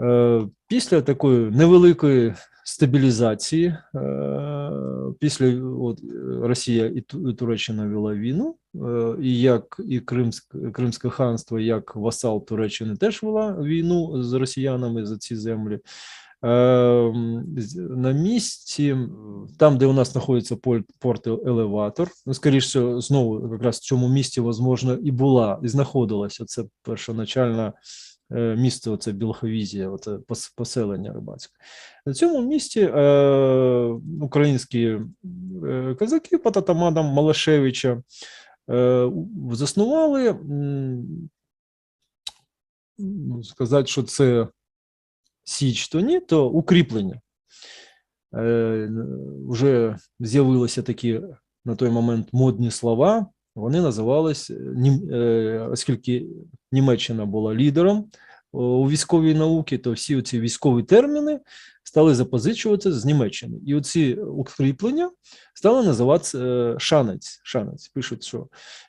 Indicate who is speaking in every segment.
Speaker 1: Е, Після такої невеликої стабілізації, е, після от, Росія і Туреччина вела війну, е, і як і Кримськ, Кримське ханство, як васал Туреччини теж вела війну з росіянами за ці землі. На місці, там, де у нас знаходиться порт Елеватор, ну, скоріш знову якраз в цьому місті, можливо, і була, і знаходилася це першоначальна місто, це Білховізія, оце поселення рибацьке. На цьому місті е, українські е, козаки під атаманом Малашевича е, заснували, ну, сказати, що це Січ, то ні, то укріплення. Е, вже з'явилися такі на той момент модні слова. Вони називались, е, е, оскільки Німеччина була лідером у військовій науці, то всі ці військові терміни стали запозичуватися з Німеччини. І оці укріплення стали називатися е, шанець. Шанець пишуть, що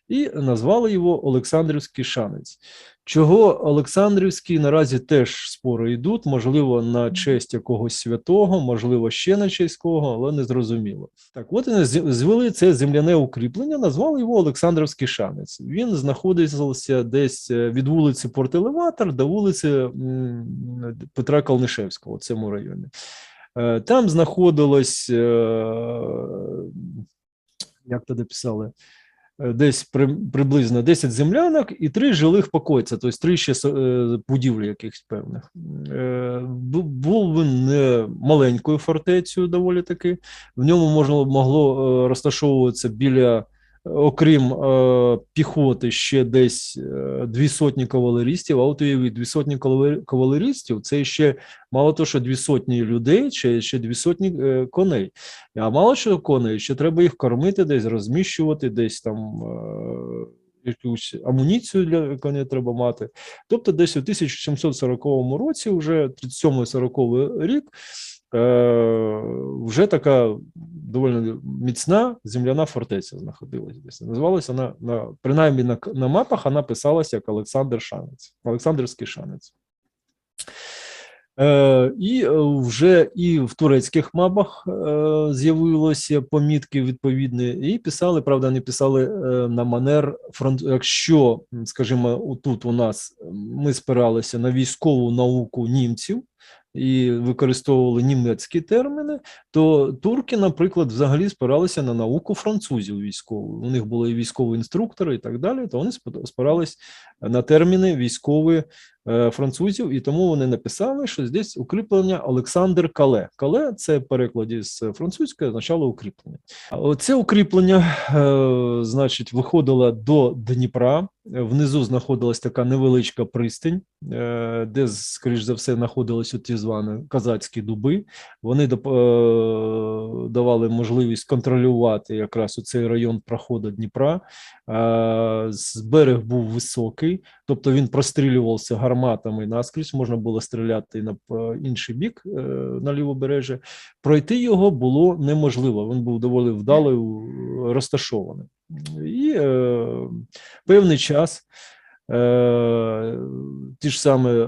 Speaker 1: і назвали його Олександрівський шанець. Чого Олександрівський наразі теж спори йдуть, можливо, на честь якогось святого, можливо, ще на честь кого, але не зрозуміло. Так, от вони звели це земляне укріплення, назвали його Олександрівський шанець. Він знаходився десь е, від вулиці Порт Елеватор до вулиці Петра Калнишевського, в цьому районі. Е, Там знаходилось, е, як тоді писали, е, десь при, приблизно 10 землянок і три жилих покойця, тобто три ще будівлі якихось певних. Був він не маленькою фортецею, доволі таки. В ньому можна могло розташовуватися біля, окрім е, піхоти, ще десь е, дві сотні кавалерістів. А от уявіть, дві сотні кавалер- кавалерістів це ще мало того, що дві сотні людей, чи ще дві сотні е, коней. А мало що коней, ще треба їх кормити, десь розміщувати, десь там е, якусь амуніцію для коней треба мати. Тобто, десь у 1740 році, вже 37-40 рік, вже така доволі міцна земляна фортеця знаходилася десь. Називалася вона на принаймні на, на мапах вона писалася як Олександр Шанець, Олександрівський Шанець. Е, і е, вже і в турецьких мапах е, з'явилися помітки відповідні, і писали, правда, не писали е, на манер фронт. Якщо, скажімо, тут у нас ми спиралися на військову науку німців і використовували німецькі терміни, то турки, наприклад, взагалі спиралися на науку французів військову. У них були військові інструктори і так далі, то вони спи- спирались на терміни військові французів, і тому вони написали, що здесь укріплення Олександр Кале. Кале це перекладі з французької означало укріплення. А Це укріплення, е, значить, виходило до Дніпра. Е, Внизу знаходилась така невеличка пристань, е, де, скоріш за все, знаходились ті звані казацькі дуби. Вони е, давали можливість контролювати якраз у цей район проходу Дніпра. Е, берег був високий, тобто він прострілювався гарматами наскрізь, можна було стріляти на е, інший бік, е, на лівобережжя. Пройти його було неможливо. Він був доволі вдало розташований. І е, певний час ті ж саме е,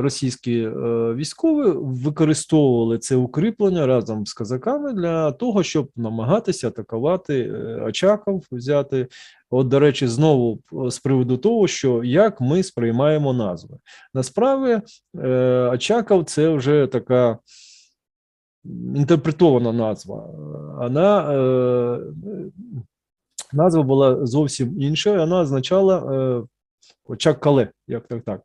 Speaker 1: російські е, військові використовували це укріплення разом з казаками для того, щоб намагатися атакувати е, Очаков, взяти. От, до речі, знову е, з приводу того, що як ми сприймаємо назви. Насправді, е, Очаков це вже така інтерпретована назва. Вона, е, назва була зовсім інша, вона означала е, очак кале, як так так.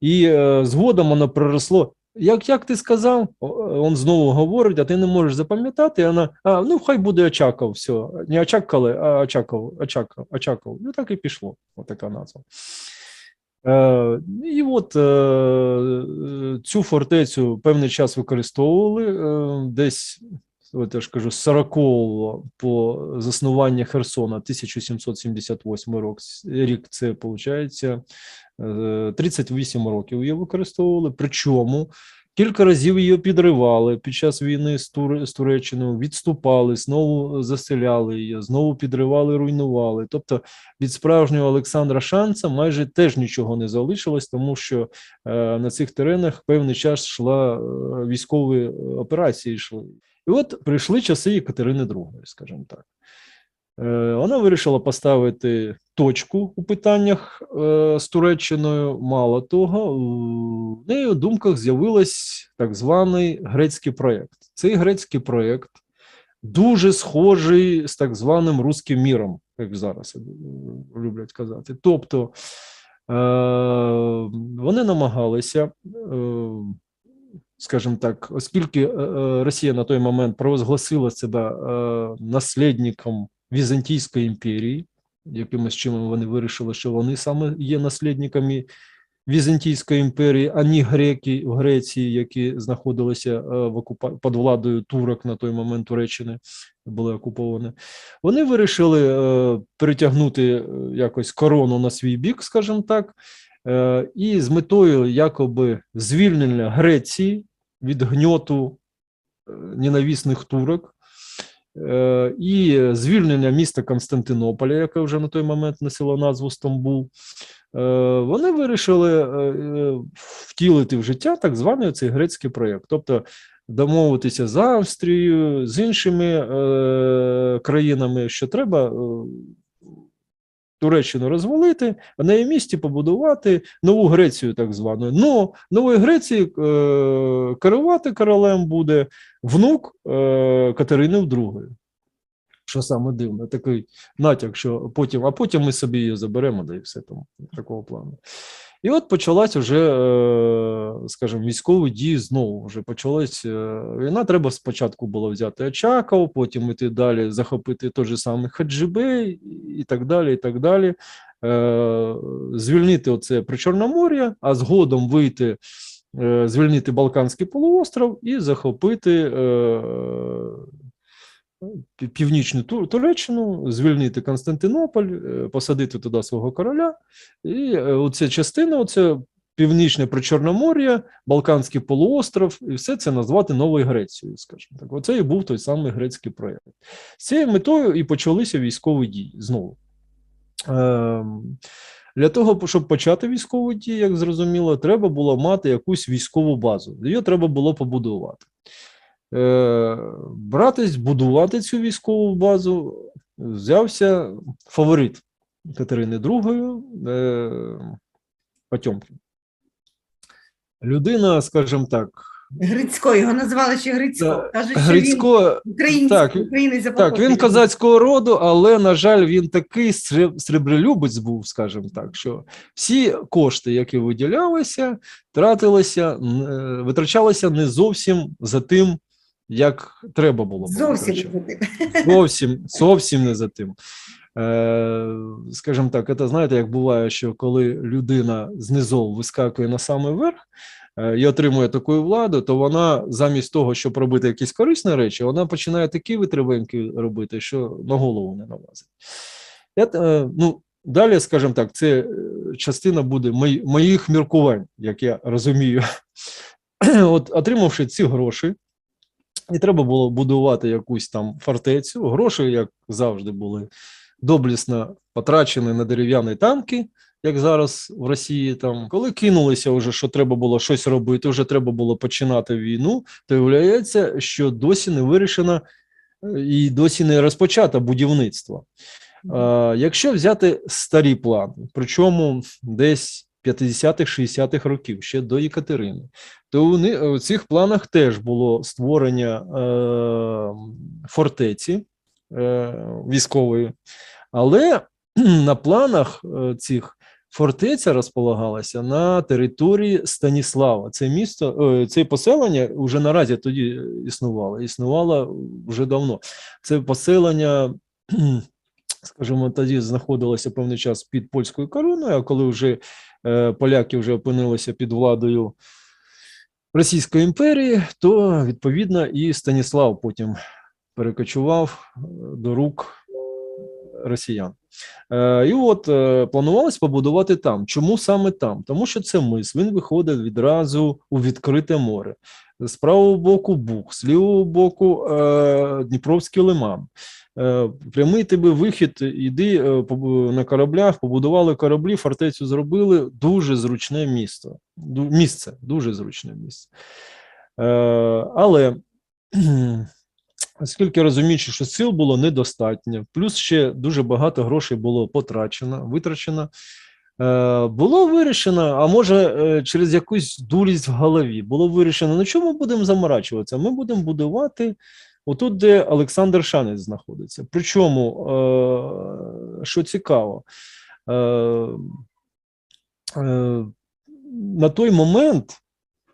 Speaker 1: І е, згодом воно переросло. Як, як ти сказав, він знову говорить, а ти не можеш запам'ятати. і Вона, а, ну хай буде Очаков, все. Не Очаккале, а Очаков, Очаков, Очаков. Ну так і пішло. Отака назва. Е, і от е, цю фортецю певний час використовували е, десь. От я ж кажу, з 40-го по заснування Херсона 1778 рік, рік це виходить 38 років її використовували. Причому Кілька разів її підривали під час війни з, Тур... з Туреччиною, відступали, знову заселяли її, знову підривали, руйнували. Тобто від справжнього Олександра Шанца майже теж нічого не залишилось, тому що е, на цих теренах певний час йшла е, військові операції. Йшли. І от прийшли часи Екатерини II, скажімо так. Е, Вона вирішила поставити точку у питаннях е, з Туреччиною. Мало того, у неї у думках з'явилась так званий грецький проєкт. Цей грецький проєкт дуже схожий з так званим руським міром, як зараз е, люблять казати. Тобто е, вони намагалися, скажімо так, оскільки е, е, Росія на той момент провозгласила себе е, наслідником Візантійської імперії, якимось чином вони вирішили, що вони саме є наслідниками Візантійської імперії, а не греки в Греції, які знаходилися в окупа... під владою турок на той момент Туреччини, були окуповані. Вони вирішили перетягнути якось корону на свій бік, скажімо так, і з метою якоби звільнення Греції від гньоту е, ненависних турок. Е, І звільнення міста Константинополя, яке вже на той момент носило назву Стамбул, е, вони вирішили е, е, втілити в життя так званий цей грецький проєкт. Тобто домовитися з Австрією, з іншими е, країнами, що треба е, Туреччину розвалити, а на її місці побудувати нову Грецію, так звану. Ну, нової Греції е, керувати королем буде внук е, Катерини II. Що саме дивно, такий натяк, що потім, а потім ми собі її заберемо, да і все там такого плану. І от почалась вже, е, скажімо, військові дії знову вже почалась е, війна. Треба спочатку було взяти Очаков, потім іти далі, захопити той же самий Хаджибей і так далі. і так далі. Е, Звільнити оце Причорномор'я, а згодом вийти, звільнити Балканський полуостров і захопити північну Туреччину, звільнити Константинополь, е, посадити туди свого короля. І е, оця частина, оце північне Причорномор'я, Балканський полуостров, і все це назвати Новою Грецією, скажімо так. Оце і був той самий грецький проєкт. З цією метою і почалися військові дії знову. Ем, Для того, щоб почати військові дії, як зрозуміло, треба було мати якусь військову базу. Її треба було побудувати. Е, Братись, будувати цю військову базу взявся фаворит Катерини II е, Потьомкін. Людина, скажімо так,
Speaker 2: Грицько, його називали ще Грицько. Кажуть, що
Speaker 1: Грицько,
Speaker 2: він український,
Speaker 1: так,
Speaker 2: українець за
Speaker 1: так, він козацького роду, але, на жаль, він такий среб- сребролюбець був, скажімо так, що всі кошти, які виділялися, тратилися, е, витрачалися не зовсім за тим, як треба було.
Speaker 2: Зовсім не за тим.
Speaker 1: Зовсім, зовсім не за тим. Е, скажімо так, це знаєте, як буває, що коли людина знизу вискакує на самий верх е, і отримує таку владу, то вона замість того, щоб робити якісь корисні речі, вона починає такі витривеньки робити, що на голову не налазить. Я, е, ну, далі, скажімо так, це частина буде мої- моїх міркувань, як я розумію. От, отримавши ці гроші, і треба було будувати якусь там фортецю. Гроші, як завжди, були доблісно потрачені на дерев'яні танки, як зараз в Росії. Там, коли кинулися, вже, що треба було щось робити, вже треба було починати війну, то виявляється, що досі не вирішено е, і досі не розпочато будівництво. Якщо взяти старі плани, причому десь 50-х, 60-х років, ще до Єкатерини, то вони, у цих планах теж було створення е, фортеці е, військової, але на планах е, цих фортеця розполагалася на території Станіслава. Це місто, е, це поселення вже наразі тоді існувало, існувало вже давно. Це поселення скажімо, тоді знаходилося певний час під польською короною, а коли вже поляки вже опинилися під владою Російської імперії, то відповідно і Станіслав потім перекочував е, до рук росіян. Е, і от е, планувалось побудувати там. Чому саме там? Тому що це мис, він виходив відразу у відкрите море. З правого боку Буг, з лівого боку е, Дніпровський лиман. Е, прямий тебе вихід, іди е, на кораблях, побудували кораблі, фортецю зробили. Дуже зручне місто. Ду- Місце, дуже зручне місце. Е, але оскільки розуміючи, що сил було недостатньо, плюс ще дуже багато грошей було потрачено, витрачено. Е, було вирішено, а може, е, через якусь дурість в голові, було вирішено, ну чому ми будемо заморачуватися? Ми будемо будувати отут, де Олександр Шанець знаходиться. Причому, е, що цікаво, на той момент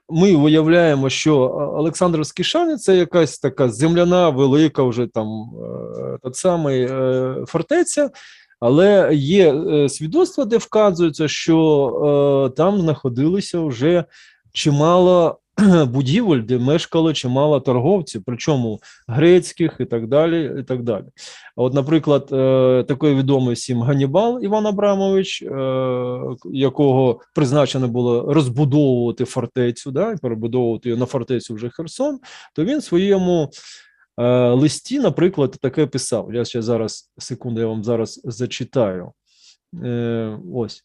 Speaker 1: ми виявляємо, що Олександрівський Шанець це якась така земляна, велика вже там та самий е, фортеця. Але є е, свідоцтва, де вказується, що е, там знаходилося вже чимало будівель, де мешкало чимало торговців, причому грецьких і так далі. І так далі. От, наприклад, е, такий відомий всім Ганнібал Іван Абрамович, якого призначено було розбудовувати фортецю, да, і перебудовувати її на фортецю вже Херсон, то він своєму листі, наприклад, таке писав. Я ще зараз, секунду, я вам зараз зачитаю. Э, ось.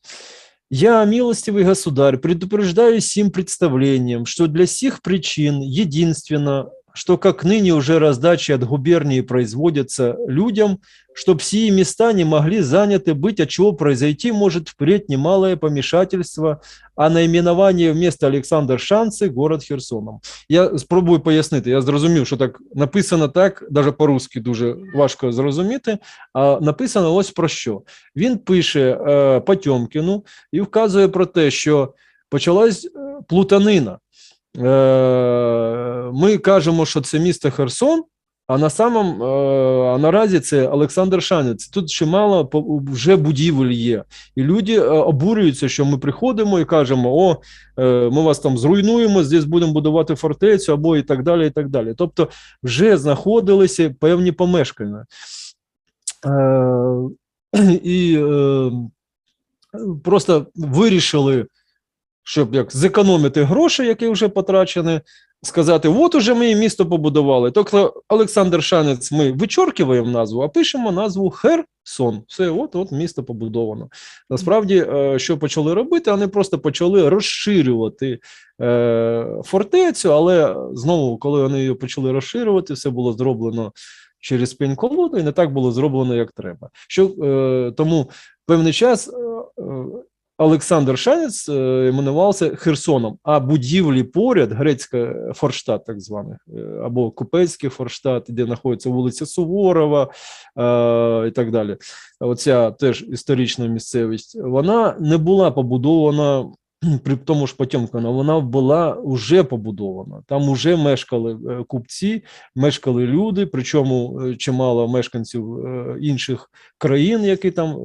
Speaker 1: Я, милостивый государь, предупреждаю всім представлением, что для всіх причин единственно, что как ныне уже раздачи от губернии производятся людям, чтоб сии места не могли заняты быть, от чего произойти может впредь немалое помешательство, а наименование вместо Олександр Шанси город Херсоном. Я спробую пояснити. Я зрозумів, що так написано так, навіть по-русски дуже важко зрозуміти. А написано ось про що. Він пише е, Потьомкіну і вказує про те, що почалась е, плутанина. Е, ми кажемо, що це місто Херсон. А на самом е, а наразі це Олександр Шанець. Тут чимало вже будівель є, і люди е, обурюються, що ми приходимо і кажемо: о, ми вас там зруйнуємо, здесь будемо будувати фортецю, або і так далі. І так далі. Тобто, вже знаходилися певні помешкання. І просто вирішили, щоб як зекономити гроші, які вже потрачені, сказати: от уже ми місто побудували. Тобто Олександр Шанець ми вичоркуємо назву, а пишемо назву Херсон. Все, от от місто побудовано. Насправді, е, що почали робити, вони просто почали розширювати е, фортецю, але знову, коли вони її почали розширювати, все було зроблено через пень колоду, і не так було зроблено, як треба. Що, е, тому певний час. е, Олександр Шанець е, іменувався Херсоном, а будівлі поряд, грецька форштат, так званий, е, або Купецький форштат, де знаходиться вулиця Суворова е, і так далі. Оця теж історична місцевість, вона не була побудована при тому ж Потьомкіна, вона була вже побудована. Там вже мешкали е, купці, мешкали люди, причому е, чимало мешканців е, інших країн, які там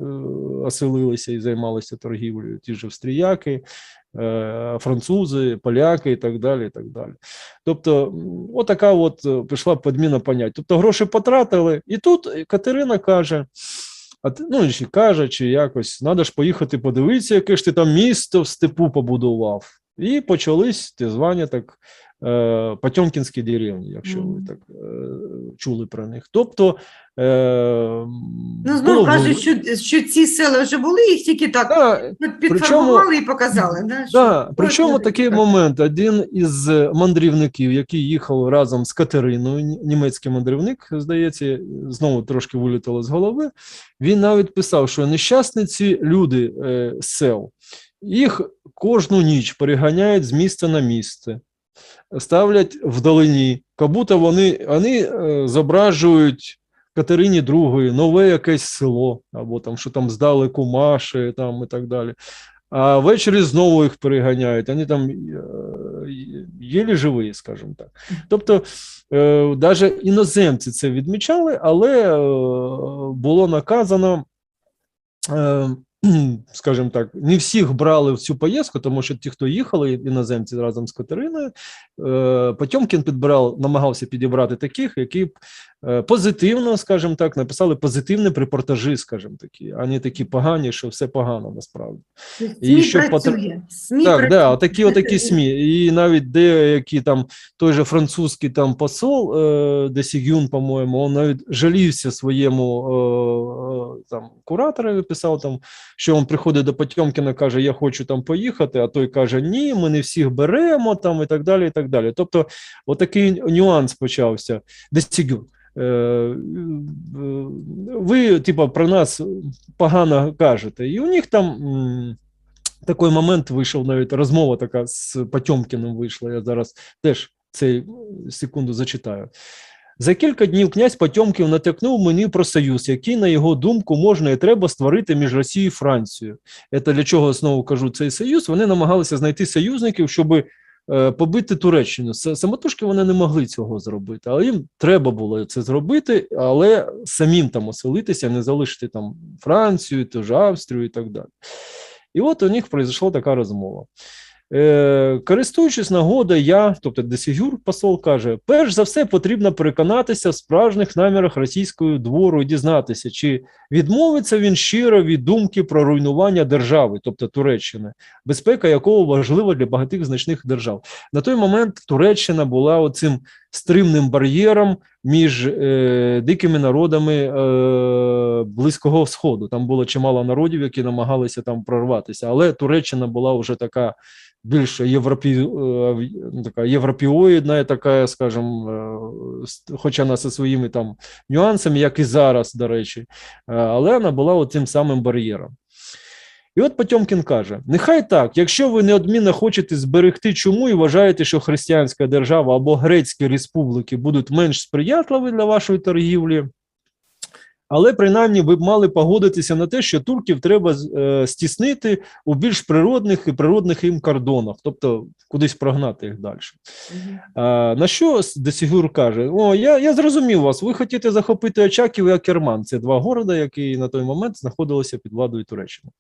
Speaker 1: оселилися і займалися торгівлею, ті ж австріяки, французи, поляки і так далі. І так далі. Тобто, отака от пішла підміна понять. Тобто гроші потратили, і тут Катерина каже. А ти, ну, чи каже, чи якось, треба ж поїхати подивитися, яке ж ти там місто в степу побудував. І почались ті звання так Потьомкінські деревні, якщо ви так е, чули про них. Тобто, е,
Speaker 2: Ну, знову кажуть, що, що ці села вже були, їх тільки так
Speaker 1: Да,
Speaker 2: під- підфарбували і показали. Да,
Speaker 1: Да, причому такий
Speaker 2: так.
Speaker 1: момент. Один із мандрівників, який їхав разом з Катериною, німецький мандрівник, здається, знову трошки вилітало з голови. Він навіть писав, що нещасні ці люди е, з сел, їх кожну ніч переганяють з місця на місце, ставлять вдалині, будто вони, вони е, зображують. Катерині II, нове якесь село, або там, що там здали кумаші, там і так далі а ввечері знову їх переганяють. Вони там е, єлі живі, скажімо так. Тобто, е, навіть іноземці це відмічали, але е, було наказано. Скажімо так, не всіх брали в цю поїздку, тому що ті, хто їхали, іноземці разом з Катериною, е, Потьомкін підбирав, намагався підібрати таких, які б позитивно, скажімо так, написали позитивні репортажі, скажімо такі, а не такі погані, що все погано насправді.
Speaker 2: СМІ
Speaker 1: І щоб
Speaker 2: працює. СМІ
Speaker 1: Так,
Speaker 2: працює.
Speaker 1: да, отакі, отакі СМІ. І навіть деякі там, той же французький там посол е, Десігюн, по-моєму, він навіть жалівся своєму е, е, там, кураторові, писав там, що він приходить до Потьомкіна, каже, я хочу там поїхати, а той каже, ні, ми не всіх беремо там і так далі, і так далі. Тобто, отакий нюанс почався. Десігюн. Е, Ви, типа, про нас погано кажете. І у них там такий момент вийшов, навіть розмова така з Потьомкіним вийшла. Я зараз теж цей секунду зачитаю. За кілька днів князь Потьомкін натякнув мені про союз, який, на його думку, можна і треба створити між Росією і Францією. Це для чого знову кажу цей союз. Вони намагалися знайти союзників, щоб е, побити Туреччину. Самотужки вони не могли цього зробити, але їм треба було це зробити, але самим там оселитися, не залишити там Францію, ту ж Австрію і так далі. І от у них пройшла така розмова. Е, користуючись нагодою, я, тобто Десігюр, посол каже: перш за все потрібно переконатися в справжніх намірах російського двору і дізнатися, чи відмовиться він щиро від думки про руйнування держави, тобто Туреччини, безпека якого важлива для багатих значних держав. На той момент Туреччина була оцим стримним бар'єром між е, дикими народами е, Близького Сходу. Там було чимало народів, які намагалися там прорватися, але Туреччина була вже така більш європі, е, ну, така європіоїдна, така, скажімо, е, хоча вона зі своїми там нюансами, як і зараз, до речі, е, але вона була тим самим бар'єром. І от Потьомкін каже: нехай так, якщо ви неодмінно хочете зберегти чому і вважаєте, що християнська держава або грецькі республіки будуть менш сприятливі для вашої торгівлі, але принаймні ви б мали погодитися на те, що турків треба е, стіснити у більш природних і природних їм кордонах, тобто кудись прогнати їх далі. А, на що Десігюр каже: О, я, я зрозумів вас. Ви хочете захопити Очаків і Акерман. Це два города, які на той момент знаходилися під владою Туреччини.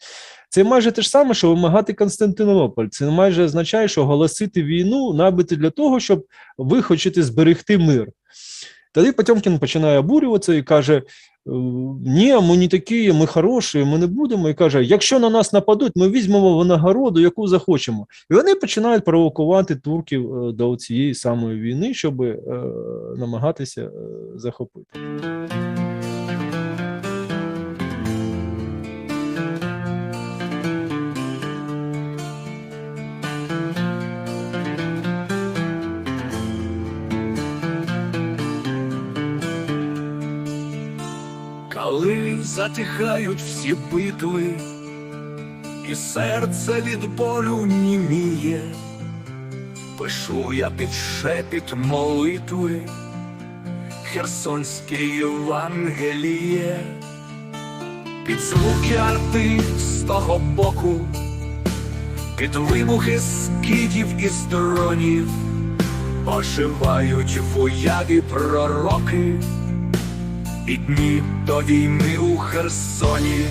Speaker 1: Це майже те ж саме, що вимагати Константинополь. Це майже означає, що оголосити війну набити для того, щоб ви хочете зберегти мир. Тоді Потьомкін починає обурюватися і каже: «Е, ні, ми не такі, ми хороші, ми не будемо. І каже: якщо на нас нападуть, ми візьмемо винагороду, яку захочемо. І вони починають провокувати турків е, до цієї самої війни, щоб е, намагатися е, захопити.
Speaker 3: Коли затихають всі битви, і серце від болю німіє, пишу я під шепіт молитви, Херсонське Євангеліє, під звуки арти з того боку, під вибухи скидів і дронів, оживають вояки пророки. І дні до війни у Херсоні